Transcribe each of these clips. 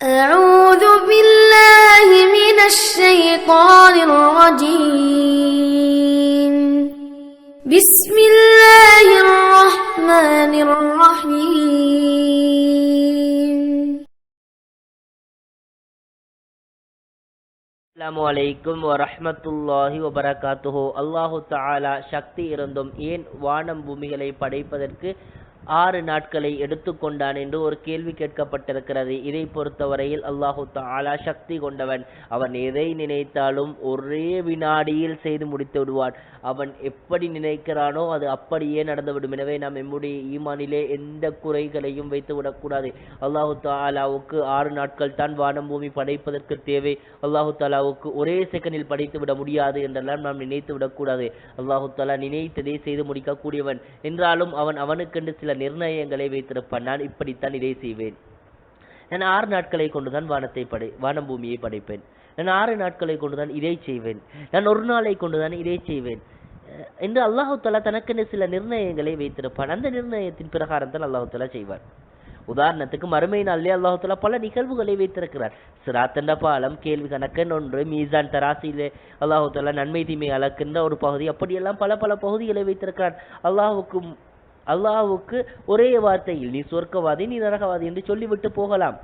أعوذ بالله من الشيطان الرجيم بسم الله الرحمن الرحيم அஸ்ஸலாமு அலைக்கும் வரஹ்மத்துல்லாஹி வபரகாத்துஹு அல்லாஹு தஆலா சக்தி இருந்தும் ஏன் வானம் பூமிகளை படைப்பதற்கு ஆறு நாட்களை எடுத்துக்கொண்டான் என்று ஒரு கேள்வி கேட்கப்பட்டிருக்கிறது. இதை பொறுத்தவரையில் அல்லாஹு தாலா சக்தி கொண்டவன். அவன் எதை நினைத்தாலும் ஒரே வினாடியில் செய்து முடித்து விடுவான். அவன் எப்படி நினைக்கிறானோ அது அப்படியே நடந்துவிடும். எனவே நாம் எம்முடைய ஈமானிலே எந்த குறைகளையும் வைத்து விடக்கூடாது அல்லாஹு தாலாவுக்கு ஆறு நாட்கள் தான் வானம் பூமி படைப்பதற்கு தேவை. அல்லாஹு தாலாவுக்கு ஒரே செகண்டில் படைத்து விட முடியாது என்றெல்லாம் நாம் நினைத்து விடக்கூடாது அல்லாஹு தாலா நினைத்ததை செய்து முடிக்கக்கூடியவன். என்றாலும் அவன் அவனுக்கென்று சில நிர்ணயங்களை வைத்திருப்பான். நான் இப்படித்தான் இதை செய்வேன். நான் ஆறு நாட்களை கொண்டுதான் வானத்தை படை வானம் பூமியை படைப்பேன். நான் ஆறு நாட்களை கொண்டுதான் இதை செய்வேன். நான் ஒரு நாளை கொண்டுதான் இதை செய்வேன். என்று அல்லாஹு தாலா தனக்கென்று சில நிர்ணயங்களை வைத்திருப்பான். அந்த நிர்ணயத்தின் பிரகாரம் தான் அல்லாஹு தாலா செய்வான். உதாரணத்துக்கு மறுமை நாளிலே அல்லாஹு தாலா பல நிகழ்வுகளை வைத்திருக்கிறார். சிராத்தண்ட பாலம் கேள்வி கணக்கன் ஒன்று மீசான் தராசியிலே அல்லாஹு தாலா நன்மை தீமை அளக்கின்ற ஒரு பகுதி. அப்படியெல்லாம் பல பல பகுதிகளை வைத்திருக்கிறார். அல்லாஹுக்கும் அல்லாஹுக்கு ஒரே வார்த்தையில் நீ சொர்க்கவாதி நீ நரகவாதி என்று சொல்லிவிட்டு போகலாம்.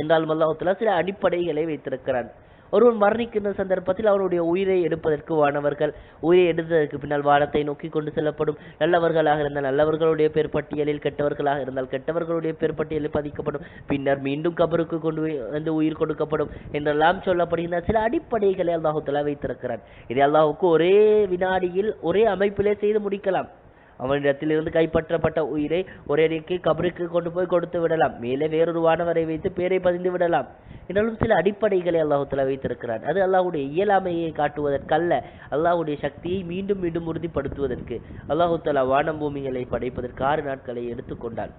என்றாலும் அல்லாஹுத்தலா சில அடிப்படைகளை வைத்திருக்கிறான். ஒருவன் மரணிக்கின்ற சந்தர்ப்பத்தில் அவனுடைய உயிரை எடுப்பதற்கு வானவர்கள் உயிரை எடுத்ததற்கு பின்னால் வானத்தை நோக்கி கொண்டு செல்லப்படும். நல்லவர்களாக இருந்தால் நல்லவர்களுடைய பேர் பட்டியலில் கெட்டவர்களாக இருந்தால் கெட்டவர்களுடைய பேர் பட்டியலில் பதிக்கப்படும். பின்னர் மீண்டும் கபருக்கு கொண்டு வந்து உயிர் கொடுக்கப்படும் என்றெல்லாம் சொல்லப்படுகின்ற சில அடிப்படைகளை அல்லாஹுத்தலா வைத்திருக்கிறான். இதை அல்லாஹுக்கு ஒரே வினாடியில் ஒரே அமைப்பிலே செய்து முடிக்கலாம். அவனிடத்திலிருந்து கைப்பற்றப்பட்ட உயிரை ஒரேடிக்கு கபருக்கு கொண்டு போய் கொடுத்து விடலாம். மேலே வேறொரு வானவரை வைத்து பேரை பதிந்து விடலாம். என்றாலும் சில அடிப்படைகளை அல்லாஹுத்தலா வைத்திருக்கிறான். அது அல்லாஹுடைய இயலாமையை காட்டுவதற்கல்ல. அல்லாஹுடைய சக்தியை மீண்டும் மீண்டும் உறுதிப்படுத்துவதற்கு. அல்லாஹுத்தலா வானம் பூமிகளை படைப்பதற்கு ஆறு நாட்களை எடுத்துக்கொண்டான்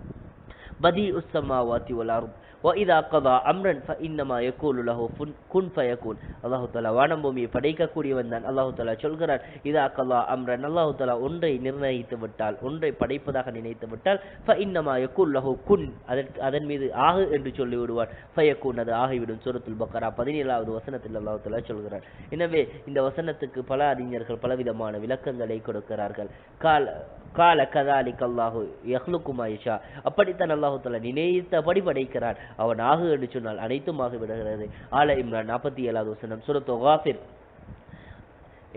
பதி உஸ்ஸமாவாத்தி வல் அர்த் وإذا قضى أمرا فإنما يقول له كن فيكون அல்லாஹு தஆலா வானம் பூமியை படைக்கக்கூடியவன் தான் அல்லாஹு தஆலா சொல்கிறான் இதா கலா அம்ரன் அல்லாஹு தஆலா ஒன்றை நிர்ணயித்து விட்டால் ஒன்றை படைப்பதாக நினைத்து விட்டால் فإنما يقول له குன் அதற்கு அதன் மீது ஆகு என்று சொல்லி விடுவான் ஃபயக்கூன் அது ஆகிவிடும் சூரத்துல் பக்கரா பதினேழாவது வசனத்தில் அல்லாஹு தஆலா சொல்கிறான் எனவே இந்த வசனத்துக்கு பல அறிஞர்கள் பலவிதமான விளக்கங்களை கொடுக்கிறார்கள் கால கால கதாலிக் அல்லாஹு யஹ்லுக்கும் ஆயிஷா அப்படித்தான் அல்லாஹு தஆலா நினைத்தபடி படைக்கிறான். அவன் ஆகு என்று சொன்னால் அனைத்தும் ஆகிவிடுகிறது ஆல இம்ரான் நாற்பத்தி ஏழாவது வசனம் சுரத்து காஃபிர்.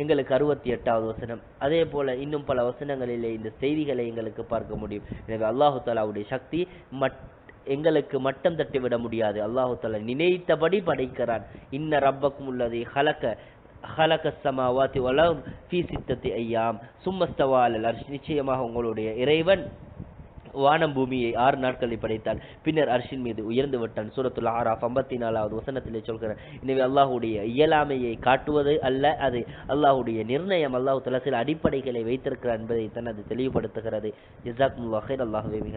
எங்களுக்கு அறுபத்தி எட்டாவது வசனம். அதே போல இன்னும் பல வசனங்களிலே இந்த செய்திகளை எங்களுக்கு பார்க்க முடியும். எனவே அல்லாஹு தாலாவுடைய சக்தி மட் எங்களுக்கு மட்டம் தட்டி விட முடியாது. அல்லாஹு தாலா நினைத்தபடி படைக்கிறான். இன்ன ரப்பக்கும் உள்ளதை ஹலக்க. ஹலக சமாவாத்தி வலம் ஃபீ சித்தத்தி ஐயாம் சும்மஸ்தவாலல் அர்ஷ் நிச்சயமாக உங்களுடைய இறைவன் வானம் பூமியை ஆறு நாட்களில் படைத்தான் பின்னர் அர்ஷின் மீது உயர்ந்து விட்டான். சூரத்துல் ஆராஃப் ஐம்பத்தி நாலாவது வசனத்திலே சொல்கிறார். எனவே அல்லாஹுடைய இயலாமையை காட்டுவது அல்ல அது அல்லாஹுடைய நிர்ணயம். அல்லாஹு தலா சில அடிப்படைகளை வைத்திருக்கிறார் என்பதை தனது அது தெளிவுபடுத்துகிறது. ஜிசாக் முல்லாஹிர் அல்லாஹுவே மிக